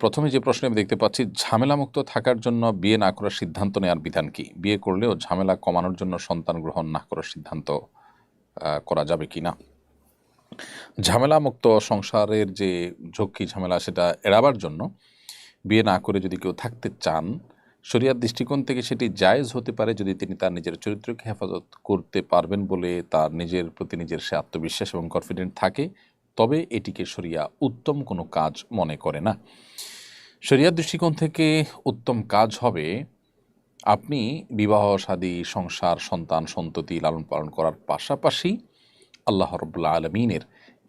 প্রথমে যে প্রশ্নে আমি দেখতে পাচ্ছি, ঝামেলামুক্ত থাকার জন্য বিয়ে না করার সিদ্ধান্ত নেওয়ার বিধান কি? বিয়ে করলেও ঝামেলা কমানোর জন্য সন্তান গ্রহণ না করার সিদ্ধান্ত করা যাবে কি না? ঝামেলামুক্ত সংসারের যে ঝক্কি ঝামেলা সেটা এড়াবার জন্য বিয়ে না করে যদি কেউ থাকতে চান, শরিয়ার দৃষ্টিকোণ থেকে সেটি জায়েজ হতে পারে যদি তিনি তার নিজের চরিত্রকে হেফাজত করতে পারবেন বলে তার নিজের প্রতি নিজের সে আত্মবিশ্বাস এবং কনফিডেন্ট থাকে। তবে এটিকে শরিয়া উত্তম কোনো কাজ মনে করে না। শরিয়ার দৃষ্টিকোণ থেকে উত্তম কাজ হবে আপনি বিবাহ, শাদী, সংসার, সন্তান, সন্ততি লালন পালন করার পাশাপাশি আল্লাহ রব্বুল্লা আলমিনের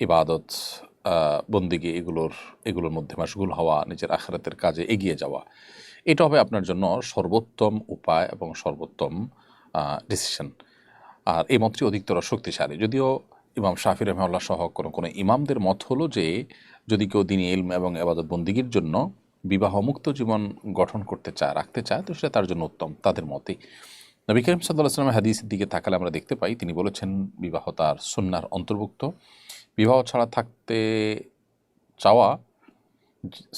ইবাদত বন্দিগে এগুলোর এগুলোর মধ্যে মাসগুল হওয়া, নিজের আখরাতের কাজে এগিয়ে যাওয়া, এটা হবে আপনার জন্য সর্বোত্তম উপায় এবং সর্বোত্তম ডিসিশন আর এই মতটি অধিকতর শক্তিশালী। যদিও ইমাম শাফি রহমাল্লাহ সহ কোনো কোনো ইমামদের মত হলো যে, যদি কেউ দিন ইলম এবং আবাদত বন্দিগির জন্য বিবাহমুক্ত জীবন গঠন করতে চায় রাখতে চায়, তো সেটা তার জন্য উত্তম, তাদের মতে নবী করিম সাল্লাহ সাল্লামের হাদিসের দিকে তাকালে আমরা দেখতে পাই, তিনি বলেছেন, বিবাহ তার সুন্নার অন্তর্ভুক্ত। বিবাহ ছাড়া থাকতে চাওয়া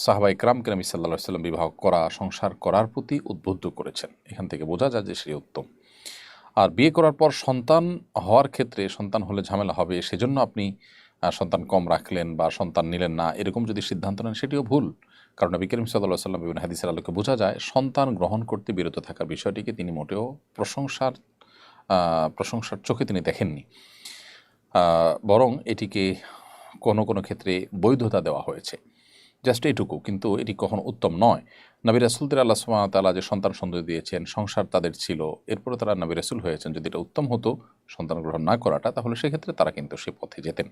সাহাবা ইকরাম কেরামি সাল্লা সাল্লাম বিবাহ করা, সংসার করার প্রতি উদ্বুদ্ধ করেছেন। এখান থেকে বোঝা যায় যে সে উত্তম। আর বিয়ে করার পর সন্তান হওয়ার ক্ষেত্রে সন্তান হলে ঝামেলা হবে, সেজন্য আপনি সন্তান কম রাখলেন বা সন্তান নিলেন না, এরকম যদি সিদ্ধান্ত নেন সেটিও ভুল। কারণ নবী করিম সাল্লাহ সাল্লাম বিভিন্ন হাদিসের আলোকে বোঝা যায়, সন্তান গ্রহণ করতে বিরত থাকার বিষয়টিকে তিনি মোটেও প্রশংসার প্রশংসার চোখে তিনি দেখেননি। বরং এটিকে কোনো কোনো ক্ষেত্রে বৈধতা দেওয়া হয়েছে। জাস্ট এইটুকু, কিন্তু এটি কখনো উত্তম নয়। নবী রাসুলদের আল্লাহ সুবহানাহু তালা যে সন্তান সন্দেহ দিয়েছেন, সংসার তাদের ছিল। এরপরে তারা নবী রাসুল হয়েছেন। যদি এটা উত্তম হতো, সন্তান গ্রহণ না করাটা, তাহলে সেক্ষেত্রে তারা কিন্তু সে পথে যেতেন।